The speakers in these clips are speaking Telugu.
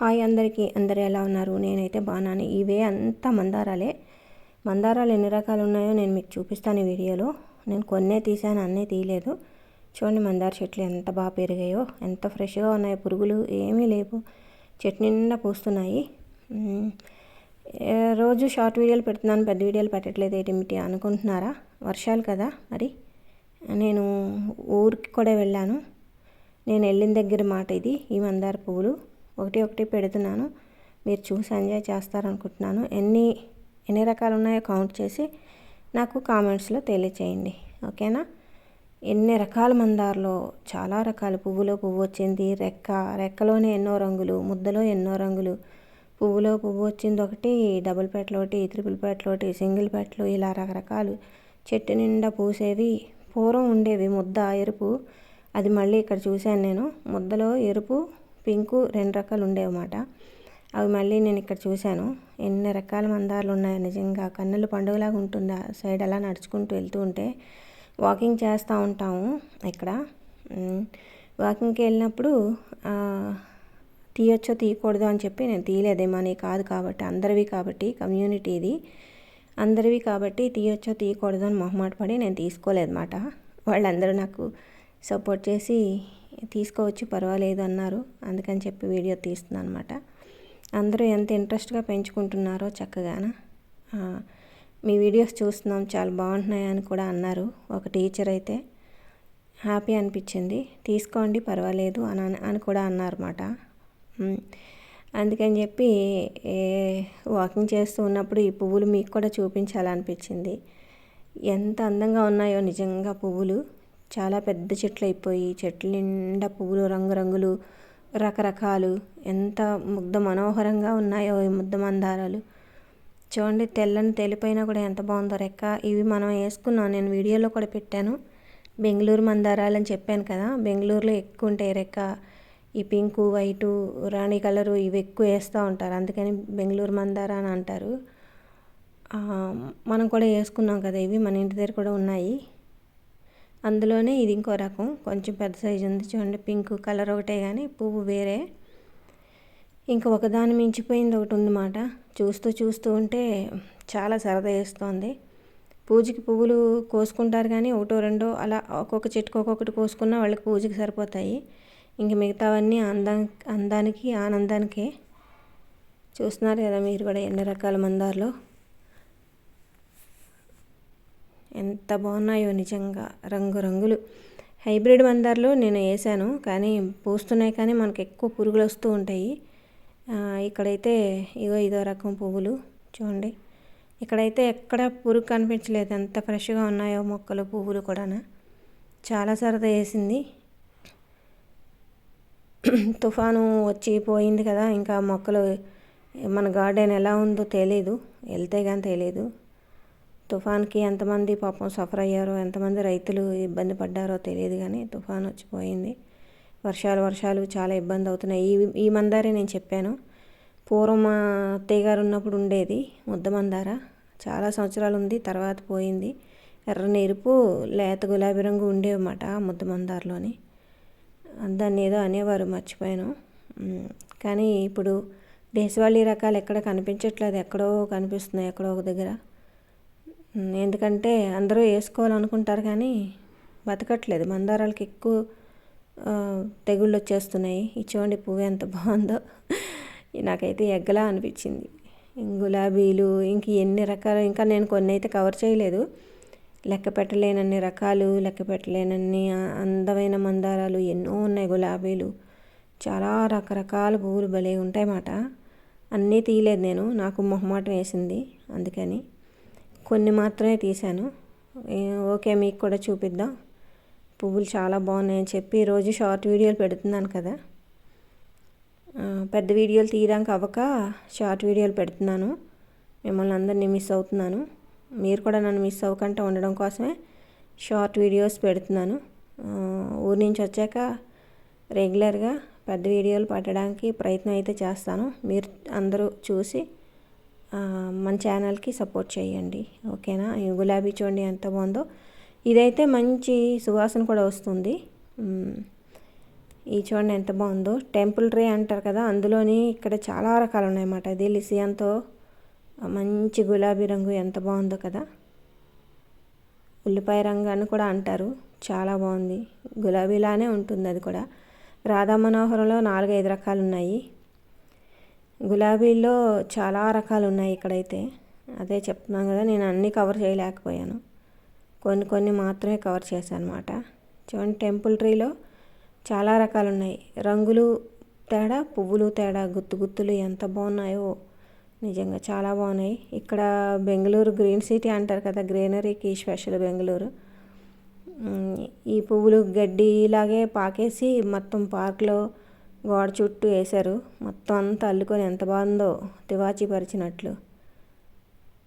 హాయ్ అందరికీ. అందరు ఎలా ఉన్నారు? నేనైతే బాగానే ఇవే అంతా మందారాలే. మందారాలు ఎన్ని రకాలు ఉన్నాయో నేను మీకు చూపిస్తాను ఈ వీడియోలో. నేను కొన్నే తీసాను అన్నీ తీయలేదు. చూడండి మందార చెట్లు ఎంత బాగా పెరిగాయో ఎంత ఫ్రెష్గా ఉన్నాయో. పురుగులు ఏమీ లేవు. చెట్టు నిండా పూస్తున్నాయి. రోజు షార్ట్ వీడియోలు పెడుతున్నాను పెద్ద వీడియోలు పెట్టట్లేదు ఏమిటి అనుకుంటున్నారా? వర్షాలు కదా మరి. నేను ఊరికి కూడా వెళ్ళాను. నేను వెళ్ళిన దగ్గర మాట ఇది ఈ మందార పువ్వులు. ఒకటి ఒకటి పెడుతున్నాను. మీరు చూసి ఎంజాయ్ చేస్తారనుకుంటున్నాను. ఎన్ని ఎన్ని రకాలు ఉన్నాయో కౌంట్ చేసి నాకు కామెంట్స్లో తెలియచేయండి. ఓకేనా? ఎన్ని రకాల మందార్లో చాలా రకాల పువ్వులో పువ్వు వచ్చింది. రెక్క రెక్కలోనే ఎన్నో రంగులు ముద్దలో ఎన్నో రంగులు. పువ్వులో పువ్వు వచ్చింది ఒకటి డబుల్ పెట్లు ఒకటి త్రిపుల్ పెట్లు ఒకటి సింగిల్ పెట్లు ఇలా రకరకాలు. చెట్టు నిండా పూసేవి పూర్వం ఉండేవి ముద్ద ఎరుపు. అది మళ్ళీ ఇక్కడ చూశాను నేను. ముద్దలో ఎరుపు పింకు రెండు రకాలు ఉండేవన్నమాట. అవి మళ్ళీ నేను ఇక్కడ చూశాను. ఎన్ని రకాల మందారాలు ఉన్నాయో నిజంగా కన్నుల పండుగలాగా ఉంటుంది. ఆ సైడ్ అలా నడుచుకుంటూ వెళ్తూ ఉంటే వాకింగ్ చేస్తూ ఉంటాము ఇక్కడ. వాకింగ్కి వెళ్ళినప్పుడు తీయొచ్చో తీయకూడదు అని చెప్పి నేను తీయలేదేమో అని కాదు కాబట్టి అందరివి కాబట్టి కమ్యూనిటీ ఇది. అందరివి కాబట్టి తీయొచ్చో తీయకూడదు అని మొహమాట పడి నేను తీసుకోలేదన్నమాట. వాళ్ళందరూ నాకు సపోర్ట్ చేసి తీసుకోవచ్చు పర్వాలేదు అన్నారు. అందుకని చెప్పి వీడియో తీస్తున్నాను అనమాట అందరూ ఎంత ఇంట్రెస్ట్గా పెంచుకుంటున్నారో చక్కగాన? మీ వీడియోస్ చూస్తున్నాం చాలా బాగుంటున్నాయని కూడా అన్నారు. ఒక టీచర్ అయితే హ్యాపీ అనిపించింది. తీసుకోండి పర్వాలేదు అని అని- కూడా అన్నారన్నమాట. అందుకని చెప్పి ఏ, వాకింగ్ చేస్తూ ఉన్నప్పుడు ఈ పువ్వులు మీకు కూడా చూపించాలనిపించింది. ఎంత అందంగా ఉన్నాయో నిజంగా పువ్వులు. చాలా పెద్ద చెట్లు అయిపోయి చెట్ల నిండా పువ్వులు రంగురంగులు రకరకాలు. ఎంత ముగ్ధ మనోహరంగా ఉన్నాయో ఈ ముద్ద మందారాలు. చూడండి తెల్లని తెలిపైనా కూడా ఎంత బాగుందో రెక్క. ఇవి మనం వేసుకున్నాం. నేను వీడియోలో కూడా పెట్టాను. బెంగళూరు మందారాలు అని చెప్పాను కదా. బెంగళూరులో ఎక్కువ ఉంటాయి రెక్క. ఈ పింకు వైటు రాణి కలరు ఇవి ఎక్కువ వేస్తూ ఉంటారు. అందుకని బెంగళూరు మందార అని అంటారు. మనం కూడా వేసుకున్నాం కదా. ఇవి మన ఇంటి దగ్గర కూడా ఉన్నాయి. అందులోనే ఇది ఇంకో రకం. కొంచెం పెద్ద సైజు ఉంది చూడండి. పింక్ కలర్ ఒకటే కానీ పువ్వు వేరే. ఇంకా ఒకదాని మించిపోయింది ఒకటి ఉందన్నమాట. చూస్తూ చూస్తూ ఉంటే చాలా సరదా వేస్తోంది. పూజకి పువ్వులు కోసుకుంటారు కానీ ఒకటో రెండో అలా ఒక్కొక్క చెట్టుకు ఒక్కొక్కటి కోసుకున్నా వాళ్ళకి పూజకి సరిపోతాయి. ఇంక మిగతావన్నీ అందం అందానికి ఆనందానికే. చూస్తున్నారు కదా మీరు కూడా ఎన్ని రకాల మందార్లో. ఎంత బాగున్నాయో నిజంగా రంగురంగులు. హైబ్రిడ్ మందార్లు నేను వేసాను కానీ పూస్తున్నాయి కానీ మనకు ఎక్కువ పురుగులు వస్తూ ఉంటాయి. ఇక్కడైతే ఇగో ఇదో రకం పువ్వులు చూడండి. ఇక్కడైతే ఎక్కడ పురుగు కనిపించలేదు ఎంత ఫ్రెష్గా ఉన్నాయో మొక్కలు పువ్వులు కూడా చాలా సరదా వేసింది. తుఫాను వచ్చి పోయింది కదా ఇంకా మొక్కలు మన గార్డెన్ ఎలా ఉందో తెలియదు వెళ్తే కానీ తెలియదు తుఫాన్కి ఎంతమంది పాపం సఫర్ అయ్యారో ఎంతమంది రైతులు ఇబ్బంది పడ్డారో తెలియదు కానీ తుఫాన్ వచ్చిపోయింది వర్షాలు వర్షాలు చాలా ఇబ్బంది అవుతున్నాయి. ఈ ఈ మందారే నేను చెప్పాను. పూర్వం మా అత్తయ్య గారు ఉన్నప్పుడు ఉండేది ముద్ద మందార. చాలా సంవత్సరాలు ఉంది తర్వాత పోయింది. ఎర్రని ఎరుపు లేత గులాబీ రంగు ఉండేవన్నమాట ముద్ద మందారలోని. దాన్ని ఏదో అనేవారు మర్చిపోయాను. కానీ ఇప్పుడు దేశవాళీ రకాలు ఎక్కడ కనిపించట్లేదు. ఎక్కడో కనిపిస్తున్నాయి ఎక్కడో ఒక దగ్గర. ఎందుకంటే అందరూ వేసుకోవాలనుకుంటారు కానీ బతకట్లేదు. మందారాలకి ఎక్కువ తెగుళ్ళు వచ్చేస్తున్నాయి. ఈ చూడండి పువ్వు ఎంత బాగుందో. నాకైతే ఎగ్గలా అనిపించింది. గులాబీలు ఇంక ఎన్ని రకాలు ఇంకా నేను కొన్ని అయితే కవర్ చేయలేదు. లెక్క పెట్టలేనన్ని రకాలు లెక్క పెట్టలేనన్ని అందమైన మందారాలు ఎన్నో ఉన్నాయి గులాబీలు. చాలా రకరకాల పువ్వులు భలే ఉంటాయన్నమాట. అన్నీ తీయలేదు నేను. నాకు మొహమాటం వేసింది. అందుకని కొన్ని మాత్రమే తీశాను. ఓకే మీకు కూడా చూపిద్దాం. పువ్వులు చాలా బాగున్నాయని చెప్పి రోజు షార్ట్ వీడియోలు పెడుతున్నాను కదా. పెద్ద వీడియోలు తీయడానికి అవ్వక షార్ట్ వీడియోలు పెడుతున్నాను. మిమ్మల్ని అందరినీ మిస్ అవుతున్నాను. మీరు కూడా నన్ను మిస్ అవ్వకుండా ఉండడం కోసమే షార్ట్ వీడియోస్ పెడుతున్నాను. ఊరి నుంచి వచ్చాక రెగ్యులర్గా పెద్ద వీడియోలు పెట్టడానికి ప్రయత్నం అయితే చేస్తాను. మీరు అందరూ చూసి మన ఛానల్కి సపోర్ట్ చేయండి. ఓకేనా? ఈ గులాబీ చూడండి ఎంత బాగుందో. ఇదైతే మంచి సువాసన కూడా వస్తుంది. ఈ చూడండి ఎంత బాగుందో. టెంపుల్ ట్రీ అంటారు కదా అందులోని ఇక్కడ చాలా రకాలు ఉన్నాయన్నమాట. ఇది లిసియంతో మంచి గులాబీ రంగు ఎంత బాగుందో కదా. ఉల్లిపాయ రంగు అని కూడా అంటారు. చాలా బాగుంది. గులాబీలానే ఉంటుంది అది కూడా. రాధా మనోహరంలో నాలుగైదు రకాలు ఉన్నాయి గులాబీల్లో చాలా రకాలు ఉన్నాయి ఇక్కడైతే. అదే చెప్తున్నాను కదా నేను అన్నీ కవర్ చేయలేకపోయాను. కొన్ని కొన్ని మాత్రమే కవర్ చేశాను అనమాట చూడండి టెంపుల్ ట్రీలో చాలా రకాలు ఉన్నాయి రంగులు తేడా పువ్వులు తేడా గుత్తు గుత్తులు ఎంత బాగున్నాయో నిజంగా చాలా బాగున్నాయి. ఇక్కడ బెంగళూరు గ్రీన్ సిటీ అంటారు కదా గ్రీనరీకి స్పెషల్ బెంగళూరు. ఈ పువ్వులు గడ్డిలాగే పాకేసి మొత్తం పార్క్లో గోడ చుట్టూ వేశారు. మొత్తం అంతా అల్లుకొని ఎంత బాగుందో తివాచి పరిచినట్లు.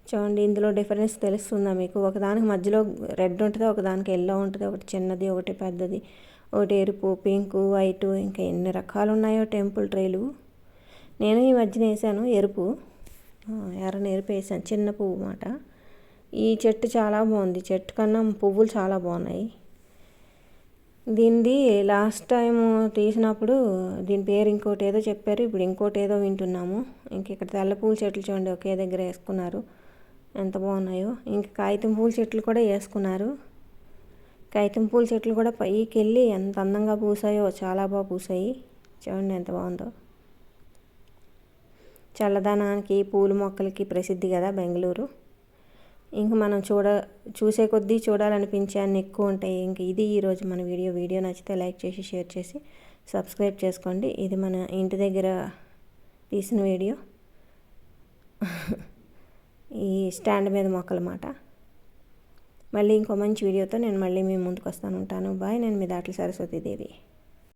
చూడండి ఇందులో డిఫరెన్స్ తెలుస్తుందా మీకు? ఒకదానికి మధ్యలో రెడ్ ఉంటుంది ఒకదానికి ఎల్లో ఉంటుంది. ఒకటి చిన్నది ఒకటి పెద్దది. ఒకటి ఎరుపు పింకు వైటు ఇంకా ఎన్ని రకాలు ఉన్నాయో టెంపుల్ ట్రైలు. నేను ఈ మధ్యన వేసాను ఎరుపు. ఎర్రని ఎరుపు వేసాను చిన్న పువ్వు మాట. ఈ చెట్టు చాలా బాగుంది. చెట్టు కన్నా పువ్వులు చాలా బాగున్నాయి. దీనిది లాస్ట్ టైం తీసినప్పుడు దీని పేరు ఇంకోటి ఏదో చెప్పారు. ఇప్పుడు ఇంకోటి ఏదో వింటున్నాము. ఇంక ఇక్కడ తెల్ల పూల చెట్లు చూడండి ఒకే దగ్గర వేసుకున్నారు. ఎంత బాగున్నాయో. ఇంక కాగితం పూల చెట్లు కూడా వేసుకున్నారు. కాగితం పూల చెట్లు కూడా పైకి వెళ్ళి ఎంత అందంగా పూసాయో చాలా బాగా పూసాయి. చూడండి ఎంత బాగుందో. చల్లదనానికి పూల మొక్కలకి ప్రసిద్ధి కదా బెంగళూరు. ఇంక మనం చూడ చూసే కొద్దీ చూడాలనిపించే అన్ని ఎక్కువ ఉంటాయి. ఇంక ఇది ఈరోజు మన వీడియో. వీడియో నచ్చితే లైక్ చేసి షేర్ చేసి సబ్స్క్రైబ్ చేసుకోండి. ఇది మన ఇంటి దగ్గర తీసిన వీడియో. ఈ స్టాండ్ మీద మొక్కలమాట మళ్ళీ ఇంకో మంచి వీడియోతో నేను మళ్ళీ మీ ముందుకు వస్తాను. ఉంటాను. బాయ్. నేను మీ దాట్ల సరస్వతీదేవి.